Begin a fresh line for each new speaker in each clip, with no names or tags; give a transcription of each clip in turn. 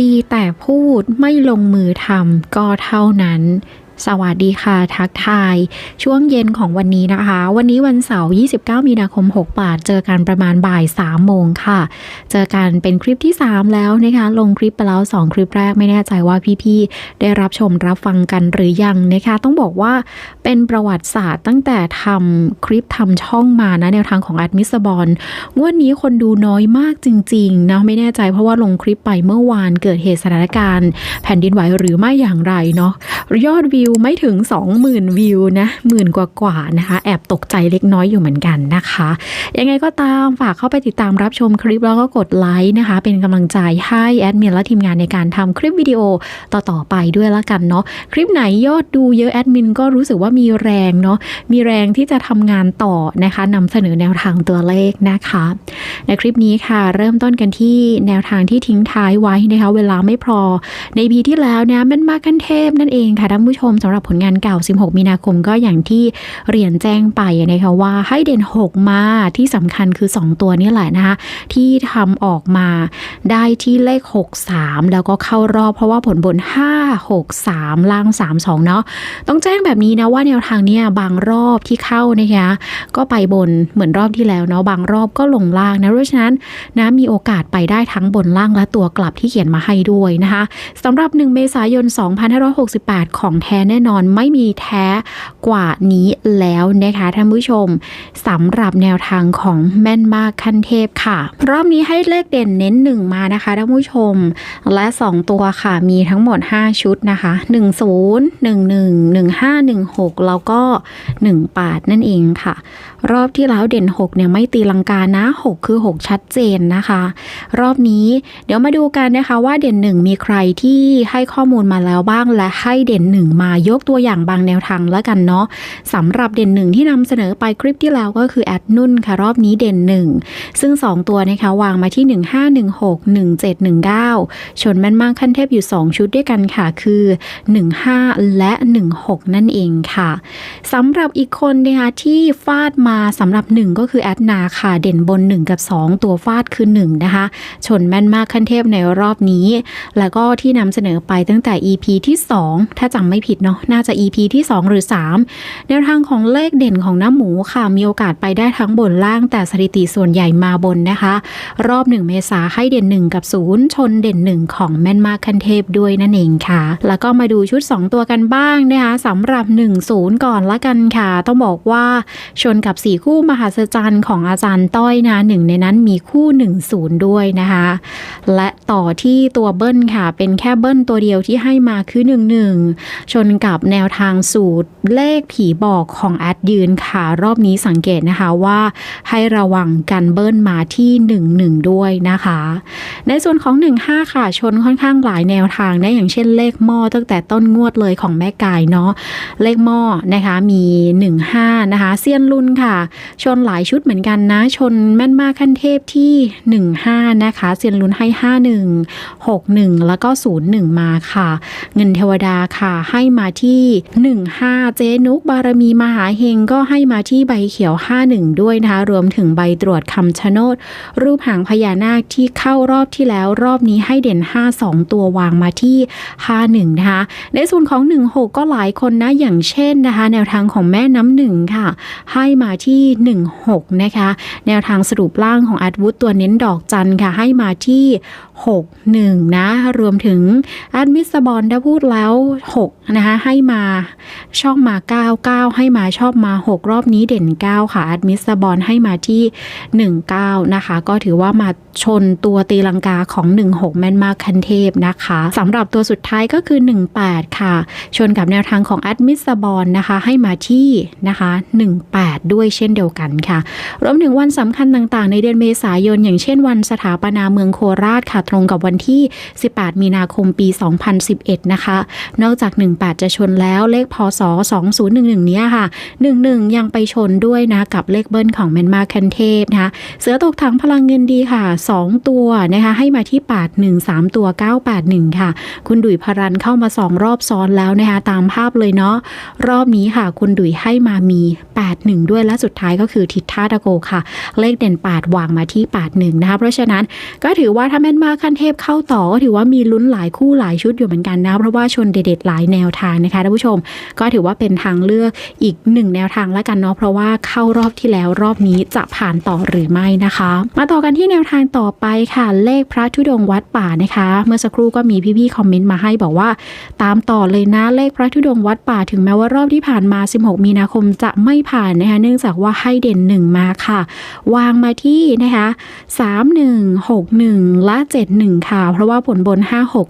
ดีแต่พูดไม่ลงมือทำก็เท่านั้น สวัสดีค่ะ ทักทาย ช่วงเย็นของวันนี้นะคะ วันนี้วันเสาร์ 29 มีนาคม6ปาเจอกันประมาณบ่าย 3 โมงค่ะ เจอกันเป็นคลิปที่ 3 แล้วนะคะ ลงคลิปไปแล้ว 2 คลิปแรกไม่แน่ใจว่าพี่ๆ ได้รับชมรับฟังกันหรือยังนะคะ ต้องบอกว่าเป็นประวัติศาสตร์ตั้งแต่ทำคลิปทำช่องมานะแนวทางของอดมิสบอลงวดนี้คนดูน้อยมากจริงๆนะไม่แน่ใจเพราะว่าลงคลิปไปเมื่อวานเกิดเหตุสถานการณ์ แผ่นดินไหวหรือไม่อย่างไรเนาะยอดวิวไม่ถึง 20,000 วิวนะหมื่นกว่าๆนะคะ แอบตกใจเล็กน้อยอยู่เหมือนกันนะคะ ยังไงก็ตามฝากเข้าไปติดตามรับชมคลิปแล้วก็กดไลค์นะคะ เป็นกำลังใจให้แอดมินและทีมงานในการทำคลิปวิดีโอต่อๆไปด้วยละกันเนาะคลิปไหนยอดดูเยอะแอดมินก็รู้สึกว่ามีแรงเนาะมีแรงที่จะทำงานต่อนะคะนำเสนอแนวทางตัวเลขนะคะ ในคลิปนี้ค่ะ เริ่มต้นกันที่แนวทางที่ทิ้งท้ายไว้นะคะ เวลาไม่พอในปีที่แล้วเนี่ยมันมากันเทพนั่นเองค่ะท่านผู้ชมสำหรับผลงานเก่า 16 มีนาคมก็อย่างที่เรียนแจ้งไปนะคะว่าให้เด่น 6 มาที่สำคัญคือ 2 ตัวนี่แหละนะคะที่ทำออกมาได้ที่เลข 63 แล้วก็เข้ารอบเพราะว่าผลบน 5 6 3 ล่าง 3 2 เนาะต้องแจ้งแบบนี้นะว่าแนวทางเนี่ยบางรอบที่เข้านะคะก็ไปบนเหมือนรอบที่แล้วเนาะบางรอบก็ลงล่างนะเพราะฉะนั้นนะมีโอกาสไปได้ทั้งบนล่างและตัวกลับที่เขียนมาให้ด้วยนะคะสำหรับ 1 เมษายน 2568 ของแท้แน่นอนไม่มีแท้กว่านี้แล้วนะคะท่านผู้ชมสำหรับแนวทางของแม่นมากขั้นเทพค่ะ รอบนี้ให้เลขเด่นเน้น1มานะคะท่านผู้ชม และ 2 ตัวค่ะมีทั้งหมด 5 ชุดนะคะ 10 11 15 16 แล้วก็18นั่นเองค่ะ รอบที่แล้วเด่น 6 เนี่ยไม่ตีลังกานะ 6 คือ 6 ชัดเจนนะคะ รอบนี้เดี๋ยวมาดูกันนะคะว่าเด่น 1 มีใครที่ให้ข้อมูลมาแล้วบ้างและให้เด่น 1 มายกตัวอย่างบางแนวทางแล้วกันเนาะสำหรับเด่น1ที่นำเสนอไปคลิปที่แล้วก็คือแอดนุ่นค่ะรอบนี้เด่น1ซึ่ง 2 ตัวนะคะวางมาที่ 1516 1719 ชนแม่นมากขั้นเทพอยู่ 2 ชุดด้วยกันค่ะคือ 15 และ 16 นั่นเองค่ะสำหรับอีกคนนะคะที่ฟาดมาสำหรับ 1 ก็คือแอดนาค่ะเด่นบน 1 กับ 2 ตัวฟาดคือ 1 นะคะ ชนแม่นมากขั้นเทพในรอบนี้ แล้วก็ที่นำเสนอไปตั้งแต่ EP ที่ 2 ถ้าจำไม่ผิดเนาะน่าจะ EP ที่ 2 หรือ 3 แนวทางของเลขเด่นของน้ำหมูค่ะ มีโอกาสไปได้ทั้งบนล่างแต่สถิติส่วนใหญ่มาบนนะคะ รอบ 1 เมษาให้เด่น 1 กับ 0 ชนเด่น 1 ของแม่นมากขั้นเทพด้วยนั่นเองค่ะ แล้วก็มาดูชุด 2 ตัวกันบ้างนะคะสำหรับ 1 0 ก่อนละกันค่ะ ต้องบอกว่าชนกับ 4 คู่มหัศจรรย์ของอาจารย์ต้อยนะหนึ่งในนั้นมีคู่ 1 0 ด้วยนะคะ และต่อที่ตัวเบิ้ลค่ะ เป็นแค่เบิ้ลตัวเดียวที่ให้มาคือ 1 1 ชนกับแนวทางสูตรเลขผีบอกของแอดยืนค่ะ รอบนี้สังเกตนะคะว่าให้ระวังกันเบิ้ลมาที่ 1 1 ด้วยนะคะ ในส่วนของ 15 ค่ะ ชนค่อนข้างหลายแนวทางนะอย่างเช่นเลขหม้อตั้งแต่ต้นงวดเลยของแม่กายเนาะเลขหม้อนะคะมี 15 นะคะเซียนรุ่นค่ะ ชนหลายชุดเหมือนกันนะ ชนแม่นมากขั้นเทพที่ 15 นะคะเซียนรุ่นให้ 51 61 แล้วก็ 01 มาค่ะ เงินเทวดาค่ะให้มาที่ 15 เจนุกบารมีมหาเฮงก็ให้มาที่ใบเขียว 51 ด้วยนะคะ รวมถึงใบตรวจคำชะโนด รูปหางพญานาคที่เข้ารอบที่แล้วรอบนี้ให้เด่น 5 2 ตัววางมาที่ 51 นะคะ ในส่วนของ 16 ก็หลายคนนะ อย่างเช่นนะคะ แนวทางของแม่น้ำหนึ่งค่ะ ให้มาที่ 16 นะคะ แนวทางสรุปล่างของอัดวุฒตัวเน้นดอกจันค่ะ ให้มาที่ 61 นะ รวมถึงอัดมิสบอลถ้าพูดแล้ว 6 นะคะให้มาช่อบมา 9 9 ให้มาชอบมา 6 รอบนี้เด่น 9 ค่ะอัดมิสบอลให้มาที่ 19 นะคะ ก็ถือว่ามาชนตัวตีลังกาของ 16 แม่นมากคันเทพนะคะสำหรับตัวสุดท้ายก็คือ 18 ค่ะ ชนกับแนวทางของอัดมิสบอลนะคะ ให้มาที่นะคะ 18 ด้วยเช่นเดียวกันค่ะรวมถึงวันสำคัญต่างๆ ในเดือนเมษายน อย่างเช่นวันสถาปนาเมืองโคราชค่ะตรงกับวันที่ 18 มีนาคมปี 2011 นะคะ นอกจาก 18จะชนแล้วเลขพศ 2011 เนี้ยค่ะ 11 ยังไปชนด้วยนะ กับเลขเบิ้ลของแมนมาคันเทพนะคะเสือตกถังพลังเงินดีค่ะ 2 ตัวนะคะให้มาที่ 81 3 ตัว 981 ค่ะ คุณดุยพรันเข้ามา 2 รอบซ้อนแล้วนะคะตามภาพเลยเนาะรอบนี้ค่ะ คุณดุยให้มามี 81 ด้วยและสุดท้ายก็คือทิศท่าตะโกค่ะ เลขเด่น 8 วางมาที่ 81 นะคะเพราะฉะนั้นก็ถือว่าถ้าแม่นมาคันเทพเข้าต่อก็ถือว่ามีลุ้นหลายคู่หลายชุดอยู่เหมือนกันนะเพราะว่าชนเด็ดๆหลายแนวทางนะคะท่านผู้ชม ก็ถือว่าเป็นทางเลือกอีกหนึ่งแนวทางแล้วกันเนาะเพราะว่าเข้ารอบที่แล้วรอบนี้จะผ่านต่อหรือไม่นะคะ มาต่อกันที่แนวทางต่อไปค่ะ เลขพระธุดงวัดป่านะคะ เมื่อสักครู่ก็มีพี่ๆคอมเมนต์มาให้บอกว่า ตามต่อเลยนะเลขพระธุดงวัดป่าถึงแม้ว่ารอบที่ผ่านมา 16 มีนาคมจะไม่ผ่านนะคะเนื่องจากว่าให้เด่นหนึ่งมาค่ะ วางมาที่นะคะ3161 และ 71 ค่ะ เพราะว่าผลบน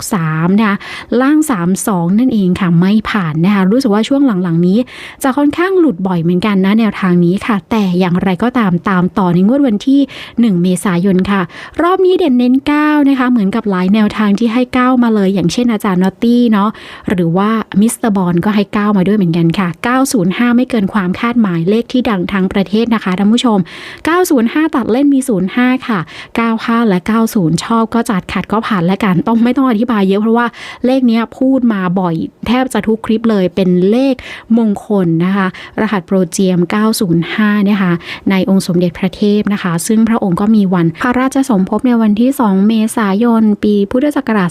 563 นะคะล่าง 32 นั่นเองค่ะไไม่ผ่านนะคะรู้สึกว่าช่วงหลังๆนี้ จะค่อนข้างหลุดบ่อยเหมือนกันนะแนวทางนี้ค่ะ แต่อย่างไรก็ตามตามต่อในงวดวันที่ 1 เมษายนค่ะ รอบนี้เด่นเน้น 9 นะคะ เหมือนกับหลายแนวทางที่ให้ 9 มาเลย อย่างเช่นอาจารย์นอตตี้เนาะหรือว่ามิสเตอร์บอลก็ให้ 9 มาด้วยเหมือนกันค่ะ 905 ไม่เกินความคาดหมายเลขที่ดังทั้งประเทศนะคะท่านผู้ชม 905 ตัดเล่นมี 05 ค่ะ 95 และ 90 ชอบก็จัดขัดก็ผ่านและกันต้องไม่ต้องอธิบายเยอะเพราะว่าเลขนี้พูดมาบ่อยแทบจะทุกคลิปเลยเป็นเลขมงคลนะคะ รหัสโปรเจียม 905นะคะในองค์สมเด็จพระเทพนะคะ ซึ่งพระองค์ก็มีวันพระราชสมภพในวันที่ 2 เมษายน ปีพุทธศักราช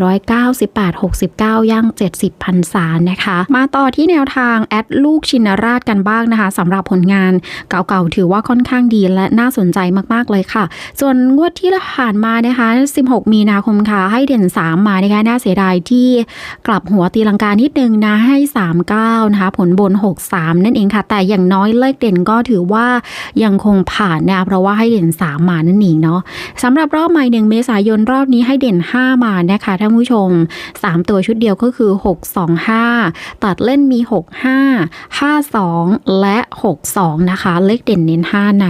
2498 69 ย่าง 70พรรษานะคะ มาต่อที่แนวทางแอดลูกชินราชกันบ้างนะคะสำหรับผลงานเก่าๆ ถือว่าค่อนข้างดีและน่าสนใจมากๆเลยค่ะ ส่วนงวดที่ผ่านมานะคะ 16 มีนาคมค่ะให้เด่น 3 มานะคะน่าเสียดายที่กลับหัวตีลังกานิดนึงนะให้ 39 นะคะ ผลบน 63 นั่นเองค่ะ แต่อย่างน้อยเลขเด่นก็ถือว่ายังคงผ่านนะเพราะว่าให้เด่น 3 มานั่นเองเนาะสำหรับรอบใหม่หนึ่งเมษายนรอบนี้ให้เด่น 5 มานะคะท่านผู้ชม 3 ตัวชุดเดียวก็คือ 625 ตัดเล่นมี 65 52 และ 62 นะคะ เลขเด่นเน้น 5 ใน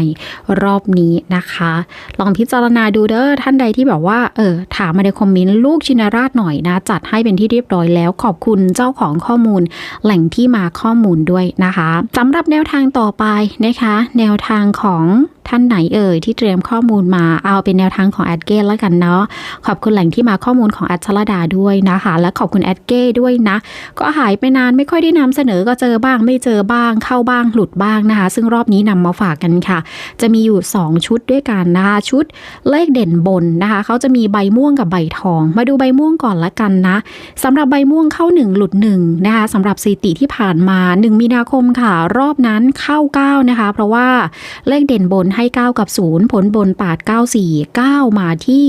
รอบนี้นะคะ ลองพิจารณาดูเด้อท่านใดที่แบบว่าเออถามมาในคอมเมนต์ลูกชินราชหน่อยนะ จัดให้เป็นที่เรียบร้อยแล้วขอบคุณเจ้าของข้อมูล แหล่งที่มาข้อมูลด้วยนะคะสำหรับแนวทางต่อไปนะคะ แนวทางของท่านไหนเอ่ยที่เตรียมข้อมูลมาเอาเป็นแนวทางของแอดเก้แล้วกันเนาะขอบคุณแหล่งที่มาข้อมูลของแอดชลดาด้วยนะคะ และขอบคุณแอดเก้ด้วยนะ ก็หายไปนานไม่ค่อยได้นำเสนอก็เจอบ้าง ไม่เจอบ้าง เข้าบ้างหลุดบ้างนะคะ ซึ่งรอบนี้นำมาฝากกันค่ะ จะมีอยู่ 2 ชุดด้วยกันนะคะชุดเลขเด่นบนนะคะเขาจะมีใบม่วงกับใบทอง มาดูใบม่วงก่อนละกันนะสำหรับใบม่วงเข้า1 หลุด1นะคะสำหรับสถิติที่ผ่านมา 1 มีนาคมค่ะ รอบนั้นเข้า 9 นะคะ เพราะว่าเลขเด่นบนให้ 9 กับ 0 ผลบนปาด 94 9 มาที่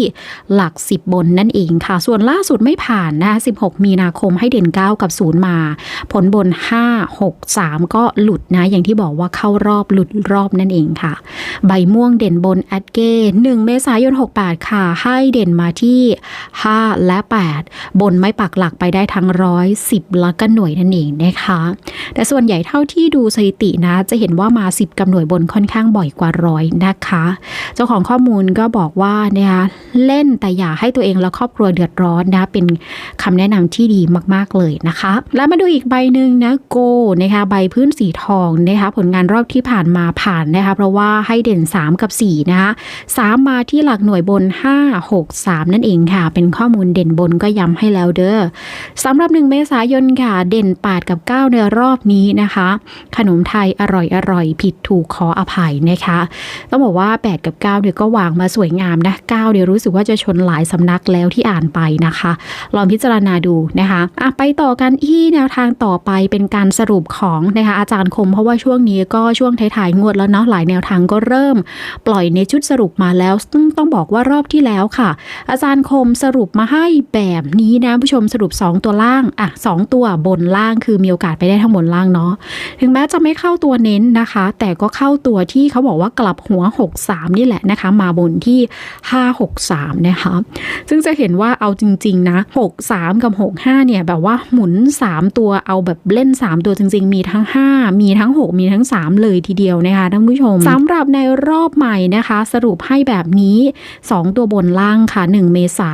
หลัก 10 บนนั่นเองค่ะ ส่วนล่าสุดไม่ผ่านนะคะ16 มีนาคมให้เด่น 9 กับ 0 มา ผลบน 5 6 3 ก็หลุดนะ อย่างที่บอกว่าเข้ารอบหลุดรอบนั่นเองค่ะ ใบม่วงเด่นบนแอดเก้1เมษายน 68 ค่ะ ให้เด่นมาที่ 5 และ 8 บนไม่ปักหลักไปได้ทั้งร้อยสิบแล้วก็หน่วยนั่นเองนะคะ แต่ส่วนใหญ่เท่าที่ดูสถิตินะ จะเห็นว่ามา 10กับหน่วยบนค่อนข้างบ่อยกว่าร้อยนะคะ เจ้าของข้อมูลก็บอกว่านะคะเล่นแต่อย่าให้ตัวเองและครอบครัวเดือดร้อนนะ เป็นคำแนะนำที่ดีมาก ๆ เลยนะคะ แล้วมาดูอีกใบหนึ่งนะโกนะคะใบพื้นสีทองนะคะผลงานรอบที่ผ่านมาผ่านนะคะเพราะว่าให้เด่น 3 กับ 4 นะคะ3มาที่หลักหน่วยบน 5 6 3 นั่นเองค่ะ เป็นข้อมูลเด่นบนก็ย้ำให้แล้วเด้อสำหรับ1เมษายนค่ะ เด่น8กับ9ในรอบนี้นะคะ ขนมไทยอร่อยอร่อยผิดถูกขออภัยนะคะ ต้องบอกว่า 8 กับ9เนี่ยก็วางมาสวยงามนะ9เนี่ยรู้สึกว่าจะชนหลายสำนักแล้วที่อ่านไปนะคะ ลองพิจารณาดูนะคะอะไปต่อกันที่แนวทางต่อไปเป็นการสรุปของนะคะอาจารย์คมเพราะว่าช่วงนี้ก็ช่วงท้ายๆงวดแล้วเนาะหลายแนวทางก็เริ่ม ปล่อยในชุดสรุปมาแล้วซึ่งต้องบอกว่ารอบที่แล้วค่ะ อาจารย์คมสรุปมาให้แบบนี้นะผู้ชมสรุป 2 ตัวล่างอะสองตัวบนล่างคือมีโอกาสไปได้ทั้งบนล่างเนาะถึงแม้จะไม่เข้าตัวเน้นนะคะ แต่ก็เข้าตัวที่เขาบอกว่ากลับหัว 63 นี่แหละนะคะ มาบนที่ 563 นะคะซึ่งจะเห็นว่าเอาจริง ๆ นะ 63 กับ 65 เนี่ย แบบว่าหมุน 3 ตัวเอาแบบเล่น 3 ตัวจริง ๆ มีทั้ง 5 มีทั้ง 6 มีทั้ง 3 เลยทีเดียวนะคะท่านผู้ชมสำหรับในรอบใหม่นะคะ สรุปให้แบบนี้ 2 ตัวบนล่างค่ะ 1 เมษา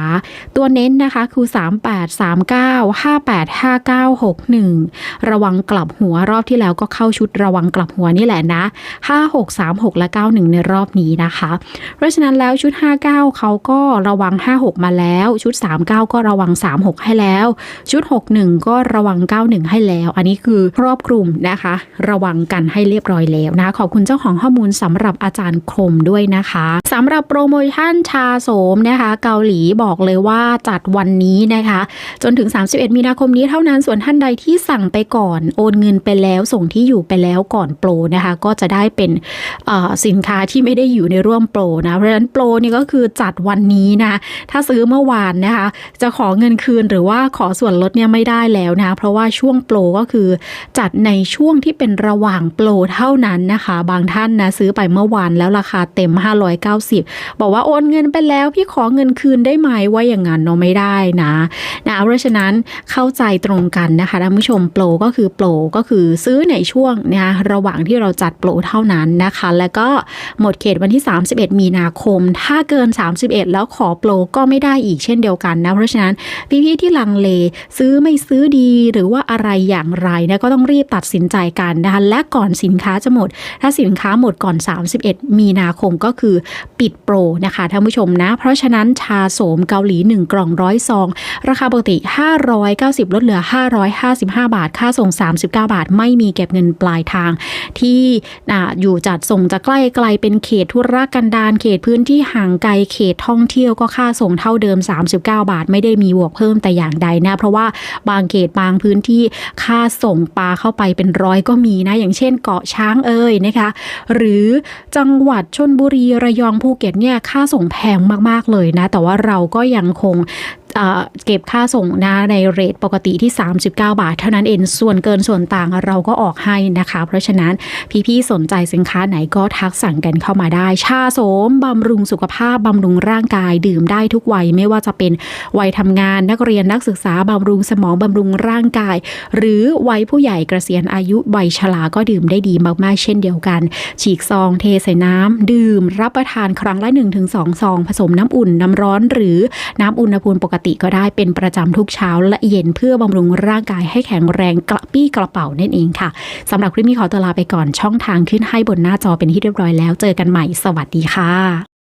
ตัวเน้นนะคะคือ 38 39 58 5961 ระวังกลับหัวรอบที่แล้วก็เข้าชุดระวังกลับหัวนี่แหละนะ 5636 และ 91 ในรอบนี้นะคะ เพราะฉะนั้นแล้วชุด 59 เขาก็ระวัง 56 มาแล้ว ชุด 39 ก็ระวัง 36 ให้แล้ว ชุด 61 ก็ระวัง 91 ให้แล้ว อันนี้คือครอบคลุมนะคะ ระวังกันให้เรียบร้อยแล้วนะ ขอบคุณเจ้าของข้อมูลสำหรับอาจารย์คมด้วยนะคะสำหรับโปรโมชั่นชาโสมนะคะ เกาหลีบอกเลยว่าจัดวันนี้นะคะ จนถึง 31 มีนาคมนี้เท่านั้นส่วนท่านใดที่สั่งไปก่อนโอนเงินไปแล้วส่งที่อยู่ไปแล้วก่อนโปรนะคะก็จะได้เป็นสินค้าที่ไม่ได้อยู่ในร่วมโปรนะเพราะฉะนั้นโปรนี่ก็คือจัดวันนี้นะถ้าซื้อเมื่อวานนะคะ จะขอเงินคืนหรือว่าขอส่วนลดเนี่ยไม่ได้แล้วนะเพราะว่าช่วงโปรก็คือจัดในช่วงที่เป็นระหว่างโปรเท่านั้นนะคะ บางท่านนะซื้อไปเมื่อวานแล้วราคาเต็ม 590 บอกว่าโอนเงินไปแล้วพี่ขอเงินคืนได้ไหมว่าอย่างนั้นเนาะไม่ได้นะนะเพราะฉะนั้นเข้าใจตรงกันนะคะท่านผู้ชมโปรก็คือโปรก็คือซื้อในช่วงนะคะระหว่างที่เราจัดโปรเท่านั้นนะคะ แล้วก็หมดเขตวันที่ 31 มีนาคม ถ้าเกิน 31 แล้วขอโปรก็ไม่ได้อีกเช่นเดียวกันนะเพราะฉะนั้นพี่ๆที่ลังเลซื้อไม่ซื้อดีหรือว่าอะไรอย่างไรนะก็ต้องรีบตัดสินใจกันนะคะและก่อนสินค้าจะหมด ถ้าสินค้าหมดก่อน 31 มีนาคมก็คือปิดโปรนะคะท่านผู้ชมนะ เพราะฉะนั้นชาโสมเกาหลี 1 กล่องร้อยซอง ราคาปกติ 590ลดเหลือ 555 บาท ค่าส่ง 39 บาท ไม่มีเก็บเงินปลายทาง ที่อยู่จัดส่งจะใกล้ไกลเป็นเขตธุรกันดารเขตพื้นที่ห่างไกลเขตท่องเที่ยวก็ค่าส่งเท่าเดิม 39 บาท ไม่ได้มีบวกเพิ่มแต่อย่างใดนะ เพราะว่าบางเขตบางพื้นที่ค่าส่งปลาเข้าไปเป็นร้อยก็มีนะ อย่างเช่นเกาะช้างเอ่ยนะคะ หรือจังหวัดชนบุรีระยองภูเก็ตเนี่ยค่าส่งแพงมากๆเลยนะ แต่ว่าเราก็ยังคง เก็บค่าส่งนะในเรทปกติที่ 39 บาท เท่านั้นเองส่วนเกินส่วนต่างเราก็ออกให้นะคะ เพราะฉะนั้นพี่ๆสนใจสินค้าไหนก็ทักสั่งกันเข้ามาได้ ชาโสมบำรุงสุขภาพบำรุงร่างกายดื่มได้ทุกวัย ไม่ว่าจะเป็นวัยทำงานนักเรียนนักศึกษาบำรุงสมองบำรุงร่างกาย หรือวัยผู้ใหญ่เกษียณอายุวัยชราก็ดื่มได้ดีมากๆ เช่นเดียวกัน ฉีกซองเทใส่น้ำดื่ม รับประทานครั้งละ 1-2 ซอง ผสมน้ำอุ่นน้ำร้อนหรือน้ำอุณหภูมิปกติติก็ได้เป็นประจำทุกเช้าและเย็นเพื่อบำรุงร่างกายให้แข็งแรงกระปี้กระเป๋านั่นเองค่ะสำหรับคลิปนี้ขอตัวลาไปก่อนช่องทางขึ้นให้บนหน้าจอเป็นที่เรียบร้อยแล้ว เจอกันใหม่สวัสดีค่ะ